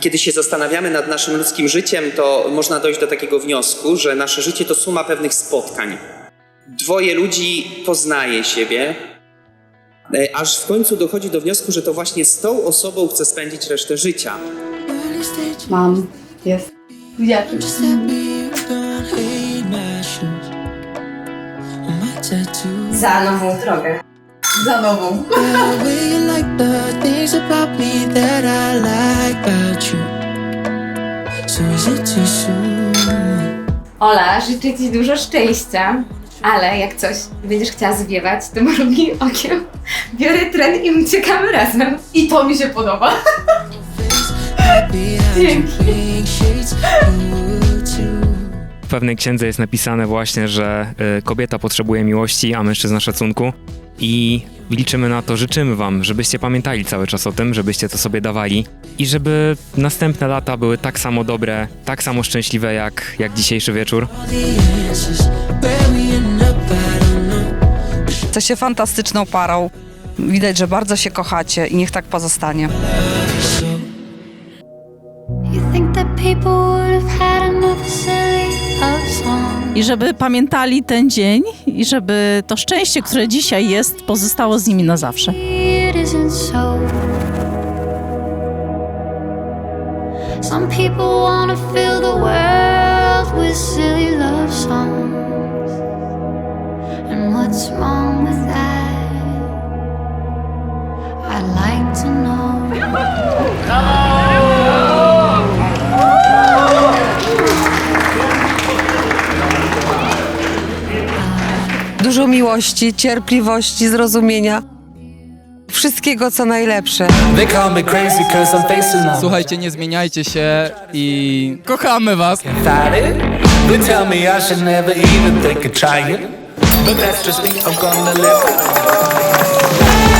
Kiedy się zastanawiamy nad naszym ludzkim życiem, to można dojść do takiego wniosku, że nasze życie to suma pewnych spotkań. Dwoje ludzi poznaje siebie, e, aż w końcu dochodzi do wniosku, że to właśnie z tą osobą chce spędzić resztę życia. Mam. Jest. Widziałaś? Za nową drogę. Za nową. Ola, życzę Ci dużo szczęścia, ale jak coś będziesz chciała zwiewać, to mrugnij okiem. Biorę tren i uciekamy razem. I to mi się podoba. Dzięki. W pewnej księdze jest napisane właśnie, że y, kobieta potrzebuje miłości, a mężczyzna szacunku. I liczymy na to, życzymy Wam, żebyście pamiętali cały czas o tym, żebyście to sobie dawali i żeby następne lata były tak samo dobre, tak samo szczęśliwe jak, jak dzisiejszy wieczór. Jesteście fantastyczną parą. Widać, że bardzo się kochacie i niech tak pozostanie. I żeby pamiętali ten dzień i żeby to szczęście, które dzisiaj jest, pozostało z nimi na zawsze. Some people wanna fill the world with silly love songs. Dużo miłości, cierpliwości, zrozumienia. Wszystkiego, co najlepsze. Słuchajcie, nie zmieniajcie się i kochamy was. But that's just me, I'm gonna live.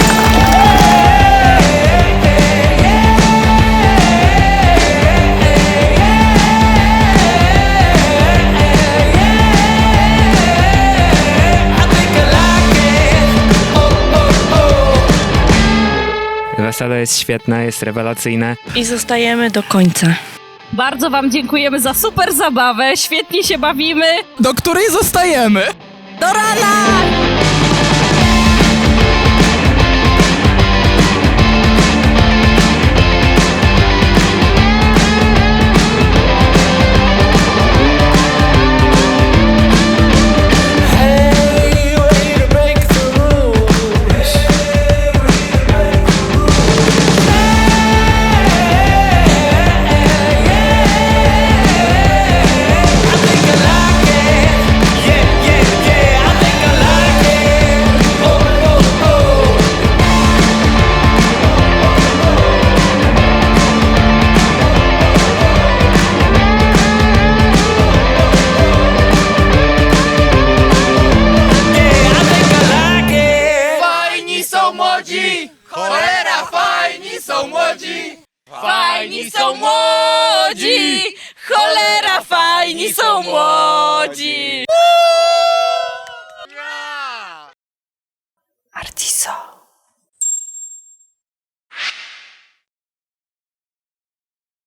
Wesele jest świetne, jest rewelacyjne. I zostajemy do końca. Bardzo Wam dziękujemy za super zabawę, świetnie się bawimy. Do której zostajemy? Do rana! Fajni są młodzi! Cholera, fajni są młodzi!